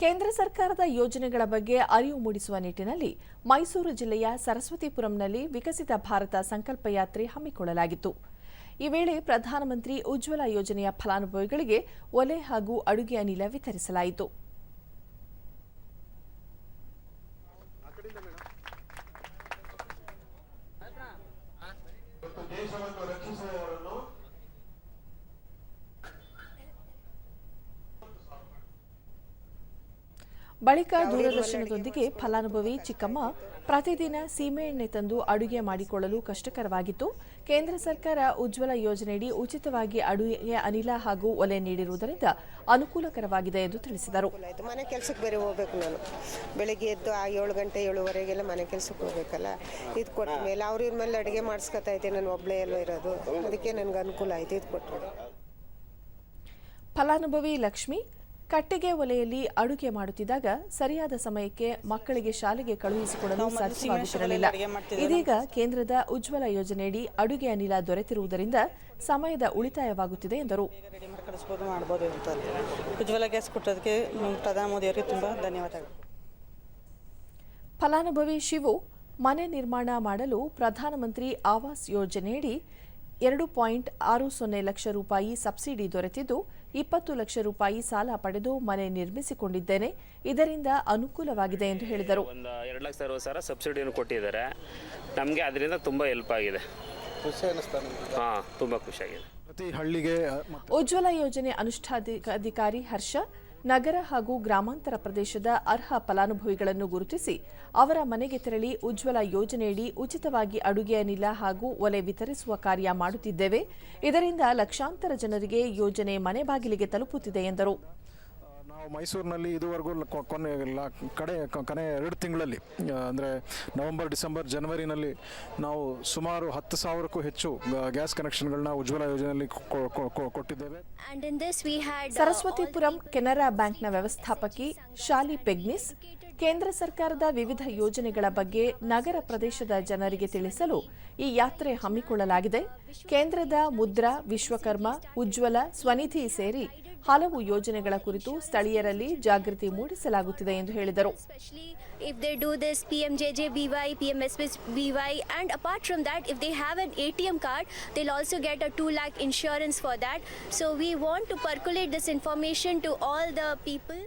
ಕೇಂದ್ರ ಸರ್ಕಾರದ ಯೋಜನೆಗಳ ಬಗ್ಗೆ ಅರಿವು ಮೂಡಿಸುವ ನಿಟ್ಟಿನಲ್ಲಿ ಮೈಸೂರು ಜಿಲ್ಲೆಯ ಸರಸ್ವತಿಪುರಂನಲ್ಲಿ ವಿಕಸಿತ ಭಾರತ ಸಂಕಲ್ಪ ಯಾತ್ರೆ ಹಮ್ಮಿಕೊಳ್ಳಲಾಗಿತ್ತು. ಈ ವೇಳೆ ಪ್ರಧಾನಮಂತ್ರಿ ಉಜ್ವಲ ಯೋಜನೆಯ ಫಲಾನುಭವಿಗಳಿಗೆ ಒಲೆ ಹಾಗೂ ಅಡುಗೆ ಅನಿಲ ವಿತರಿಸಲಾಯಿತು. ದೇಶವನ್ನು ಬಳಿಕ ದೂರದರ್ಶನದೊಂದಿಗೆ ಫಲಾನುಭವಿ ಚಿಕ್ಕಮ್ಮ ಪ್ರತಿದಿನ ಸೀಮೆಎಣ್ಣೆ ತಂದು ಅಡುಗೆ ಮಾಡಿಕೊಳ್ಳಲು ಕಷ್ಟಕರವಾಗಿತ್ತು. ಕೇಂದ್ರ ಸರ್ಕಾರ ಉಜ್ವಲ ಯೋಜನೆಯಡಿ ಉಚಿತವಾಗಿ ಅಡುಗೆ ಅನಿಲ ಹಾಗೂ ಒಲೆ ನೀಡಿರುವುದರಿಂದ ಅನುಕೂಲಕರವಾಗಿದೆ ಎಂದು ತಿಳಿಸಿದರು. ಮನೆ ಕೆಲ್ಸಕ್ಕೆ ಬೇರೆ ಹೋಗ್ಬೇಕು ನಾನು. ಬೆಳಿಗ್ಗೆ ಎದ್ದು ಆ ಏಳು ಗಂಟೆ ಏಳುವರೆಗೆಲ್ಲ ಮನೆ ಕೆಲ್ಸಕ್ಕೆ ಹೋಗ್ಬೇಕಲ್ಲ? ಇದು ಕೊಟ್ಟ ಮೇಲೆ ಅವ್ರ ಇವ್ರ ಮೇಲೆ ಅಡುಗೆ ಮಾಡಿಸ್ಕೊತಾ ಇದ್ದೆ ನಾನು ಒಬ್ಳೆ ಎಲ್ಲೋ ಇರೋದು. ಅದಕ್ಕೆ ನನಗೆ ಅನುಕೂಲ ಆಯಿತು ಇದು ಕೊಟ್ಟರು ಫಲಾನುಭವಿ ಲಕ್ಷ್ಮಿ ಕಟ್ಟಿಗೆ ಒಲೆಯಲ್ಲಿ ಅಡುಗೆ ಮಾಡುತ್ತಿದ್ದಾಗ ಸರಿಯಾದ ಸಮಯಕ್ಕೆ ಮಕ್ಕಳಿಗೆ ಶಾಲೆಗೆ ಕಳುಹಿಸಿಕೊಡಲು ಸಾಧ್ಯವಾಗುತ್ತಿರಲಿಲ್ಲ. ಇದೀಗ ಕೇಂದ್ರದ ಉಜ್ವಲ ಯೋಜನೆಯಡಿ ಅಡುಗೆ ಅನಿಲ ದೊರೆತಿರುವುದರಿಂದ ಸಮಯದ ಉಳಿತಾಯವಾಗುತ್ತಿದೆ ಎಂದರು. ಉಜ್ವಲ ಗ್ಯಾಸ್ ಕೊಟ್ಟದಕ್ಕೆ ತುಂಬ ಧನ್ಯವಾದಗಳು. ಫಲಾನುಭವಿ ಶಿವು ಮನೆ ನಿರ್ಮಾಣ ಮಾಡಲು ಪ್ರಧಾನಮಂತ್ರಿ ಆವಾಸ್ ಯೋಜನೆಯಡಿ ಎರಡು ಪಾಯಿಂಟ್ ಆರು ಸೊನ್ನೆ ಲಕ್ಷ ರೂಪಾಯಿ ಸಬ್ಸಿಡಿ ದೊರೆತಿದ್ದು ಇಪ್ಪತ್ತು ಲಕ್ಷ ರೂಪಾಯಿ ಸಾಲ ಪಡೆದು ಮನೆ ನಿರ್ಮಿಸಿಕೊಂಡಿದ್ದೇನೆ. ಇದರಿಂದ ಅನುಕೂಲವಾಗಿದೆ ಎಂದು ಹೇಳಿದರು. ಒಂದು ಎರಡು ಲಕ್ಷ ಅರವತ್ತು ಸಾವಿರ ಸಬ್ಸಿಡಿಯನ್ನು ಕೊಟ್ಟಿದ್ದಾರೆ. ನಮಗೆ ಅದರಿಂದ ತುಂಬ ಹೆಲ್ಪ್ ಆಗಿದೆ. ಹಾಂ ತುಂಬ ಖುಷಿಯಾಗಿದೆ. ಪ್ರತಿ ಹಳ್ಳಿಗೆ ಉಜ್ವಲ ಯೋಜನೆ ಅನುಷ್ಠಾನಾಧಿಕಾರಿ ಹರ್ಷ ನಗರ ಹಾಗೂ ಗ್ರಾಮಾಂತರ ಪ್ರದೇಶದ ಅರ್ಹ ಫಲಾನುಭವಿಗಳನ್ನು ಗುರುತಿಸಿ ಅವರ ಮನೆಗೆ ತೆರಳಿ ಉಜ್ವಲ ಯೋಜನೆಯಡಿ ಉಚಿತವಾಗಿ ಅಡುಗೆ ಅನಿಲ ಹಾಗೂ ಒಲೆ ವಿತರಿಸುವ ಕಾರ್ಯ ಮಾಡುತ್ತಿದ್ದೇವೆ. ಇದರಿಂದ ಲಕ್ಷಾಂತರ ಜನರಿಗೆ ಯೋಜನೆ ಮನೆ ಬಾಗಿಲಿಗೆ ತಲುಪುತ್ತಿದೆ ಎಂದರು. ಮೈಸೂರಿನಲ್ಲಿ ಇದುವರೆಗೂ ಕೊನೆ ಲ- ಕಡೆ ಕೊನೆ ಎರಡು ತಿಂಗಳಲ್ಲಿ ಅಂದರೆ ನವೆಂಬರ್ ಡಿಸೆಂಬರ್ ಜನವರಿನಲ್ಲಿ ನಾವು ಸುಮಾರು ಹತ್ತು ಸಾವಿರಕ್ಕೂ ಹೆಚ್ಚು ಗ್ಯಾಸ್ ಕನೆಕ್ಷನ್ಗಳನ್ನ ಉಜ್ವಲ ಯೋಜನೆಯಲ್ಲಿ ಕೊ- ಕೊ- ಕೊ- ಕೊಟ್ಟಿದ್ದೇವೆ. Uh, ಸರಸ್ವತಿಪುರಂ ಕೆನರಾ ಬ್ಯಾಂಕ್ನ ವ್ಯವಸ್ಥಾಪಕಿ ಶಾಲಿ ಪೆಗ್ನಿಸ್ ಕೇಂದ್ರ ಸರ್ಕಾರದ ವಿವಿಧ ಯೋಜನೆಗಳ ಬಗ್ಗೆ ನಗರ ಪ್ರದೇಶದ ಜನರಿಗೆ ತಿಳಿಸಲು ಈ ಯಾತ್ರೆ ಹಮ್ಮಿಕೊಳ್ಳಲಾಗಿದೆ. ಕೇಂದ್ರದ ಮುದ್ರಾ ವಿಶ್ವಕರ್ಮ ಉಜ್ವಲ ಸ್ವನಿಧಿ ಸೇರಿ ಹಲವು ಯೋಜನೆಗಳ ಕುರಿತು ಸ್ಥಳೀಯರಲ್ಲಿ ಜಾಗೃತಿ ಮೂಡಿಸಲಾಗುತ್ತಿದೆ ಎಂದು ಹೇಳಿದರು. If they do this P M J J B Y P M S B Y and apart from that if they have an A T M card they'll also get a two lakh insurance for that so we want to percolate this information to all the people